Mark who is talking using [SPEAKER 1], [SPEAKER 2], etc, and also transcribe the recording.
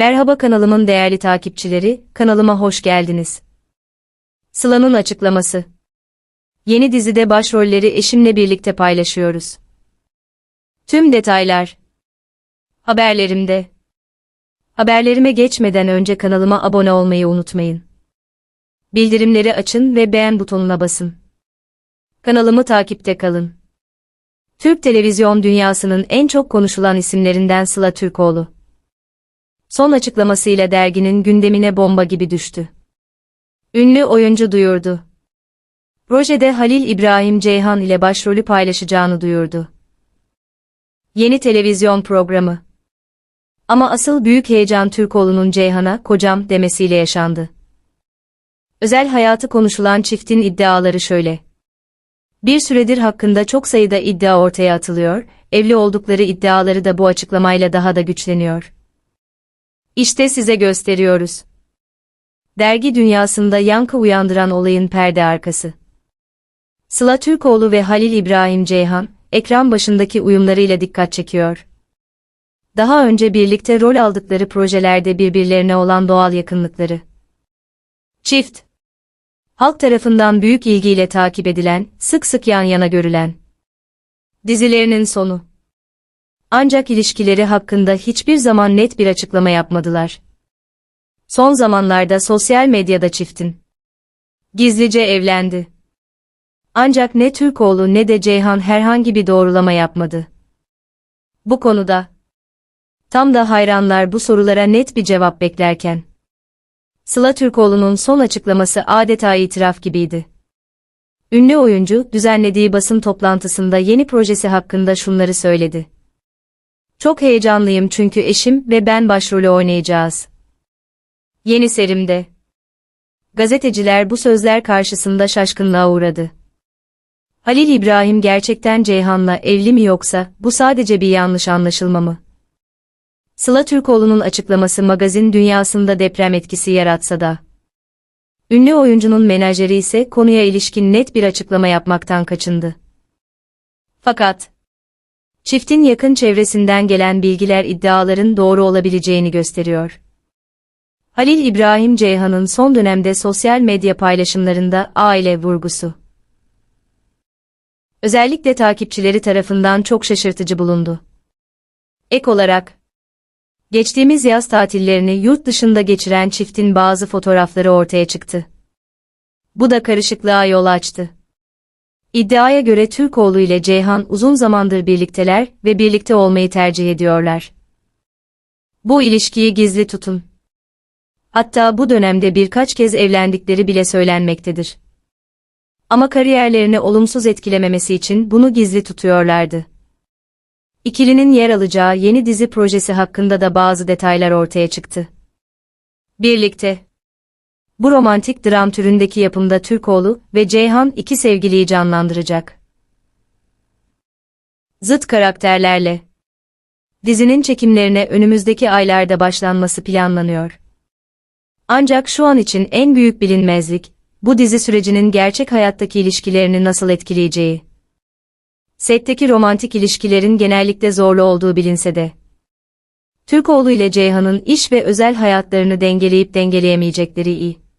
[SPEAKER 1] Merhaba kanalımın değerli takipçileri, kanalıma hoş geldiniz. Sıla'nın açıklaması. Yeni dizide başrolleri eşimle birlikte paylaşıyoruz. Tüm detaylar. Haberlerimde. Haberlerime geçmeden önce kanalıma abone olmayı unutmayın. Bildirimleri açın ve beğen butonuna basın. Kanalımı takipte kalın. Türk televizyon dünyasının en çok konuşulan isimlerinden Sıla Türkoğlu. Son açıklamasıyla derginin gündemine bomba gibi düştü. Ünlü oyuncu duyurdu. Projede Halil İbrahim Ceyhan ile başrolü paylaşacağını duyurdu. Yeni televizyon programı. Ama asıl büyük heyecan Türkoğlu'nun Ceyhan'a kocam demesiyle yaşandı. Özel hayatı konuşulan çiftin iddiaları şöyle. Bir süredir hakkında çok sayıda iddia ortaya atılıyor, evli oldukları iddiaları da bu açıklamayla daha da güçleniyor. İşte size gösteriyoruz. Dergi dünyasında yankı uyandıran olayın perde arkası. Sıla Türkoğlu ve Halil İbrahim Ceyhan, ekran başındaki uyumlarıyla dikkat çekiyor. Daha önce birlikte rol aldıkları projelerde birbirlerine olan doğal yakınlıkları. Çift. Halk tarafından büyük ilgiyle takip edilen, sık sık yan yana görülen. Dizilerinin sonu. Ancak ilişkileri hakkında hiçbir zaman net bir açıklama yapmadılar. Son zamanlarda sosyal medyada çiftin gizlice evlendi. Ancak ne Türkoğlu ne de Ceyhan herhangi bir doğrulama yapmadı. Bu konuda tam da hayranlar bu sorulara net bir cevap beklerken Sıla Türkoğlu'nun son açıklaması adeta itiraf gibiydi. Ünlü oyuncu düzenlediği basın toplantısında yeni projesi hakkında şunları söyledi. Çok heyecanlıyım çünkü eşim ve ben başrolü oynayacağız. Yeni serimde. Gazeteciler bu sözler karşısında şaşkınlığa uğradı. Halil İbrahim gerçekten Ceyhan'la evli mi yoksa bu sadece bir yanlış anlaşılma mı? Sıla Türkoğlu'nun açıklaması magazin dünyasında deprem etkisi yaratsa da. Ünlü oyuncunun menajeri ise konuya ilişkin net bir açıklama yapmaktan kaçındı. Fakat, çiftin yakın çevresinden gelen bilgiler iddiaların doğru olabileceğini gösteriyor. Halil İbrahim Ceyhan'ın son dönemde sosyal medya paylaşımlarında aile vurgusu. Özellikle takipçileri tarafından çok şaşırtıcı bulundu. Ek olarak, geçtiğimiz yaz tatillerini yurt dışında geçiren çiftin bazı fotoğrafları ortaya çıktı. Bu da karışıklığa yol açtı. İddiaya göre Türkoğlu ile Ceyhan uzun zamandır birlikteler ve birlikte olmayı tercih ediyorlar. Bu ilişkiyi gizli tutun. Hatta bu dönemde birkaç kez evlendikleri bile söylenmektedir. Ama kariyerlerini olumsuz etkilememesi için bunu gizli tutuyorlardı. İkilinin yer alacağı yeni dizi projesi hakkında da bazı detaylar ortaya çıktı. Birlikte. Bu romantik dram türündeki yapımda Türkoğlu ve Ceyhan iki sevgiliyi canlandıracak. Zıt karakterlerle. Dizinin çekimlerine önümüzdeki aylarda başlanması planlanıyor. Ancak şu an için en büyük bilinmezlik, bu dizi sürecinin gerçek hayattaki ilişkilerini nasıl etkileyeceği. Setteki romantik ilişkilerin genellikle zorlu olduğu bilinse de. Türkoğlu ile Ceyhan'ın iş ve özel hayatlarını dengeleyip dengeleyemeyecekleri iyi.